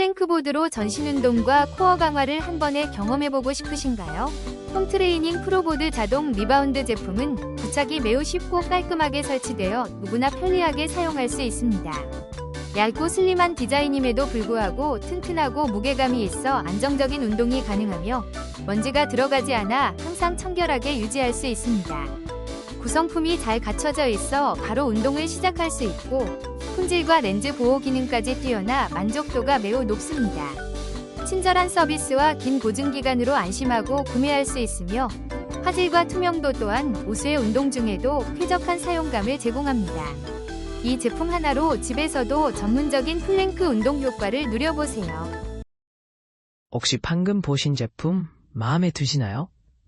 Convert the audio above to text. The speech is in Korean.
플랭크보드로 전신 운동과 코어 강화를 한 번에 경험해보고 싶으신가요? 홈트레이닝 프로보드 자동 리바운드 제품은 부착이 매우 쉽고 깔끔하게 설치되어 누구나 편리하게 사용할 수 있습니다. 얇고 슬림한 디자인임에도 불구하고 튼튼하고 무게감이 있어 안정적인 운동이 가능하며 먼지가 들어가지 않아 항상 청결하게 유지할 수 있습니다. 구성품이 잘 갖춰져 있어 바로 운동을 시작할 수 있고 품질과 렌즈 보호 기능까지 뛰어나 만족도가 매우 높습니다. 친절한 서비스와 긴 보증 기간으로 안심하고 구매할 수 있으며 화질과 투명도 또한 우수의 운동 중에도 쾌적한 사용감을 제공합니다. 이 제품 하나로 집에서도 전문적인 플랭크 운동 효과를 누려보세요. 혹시 방금 보신 제품 마음에 드시나요?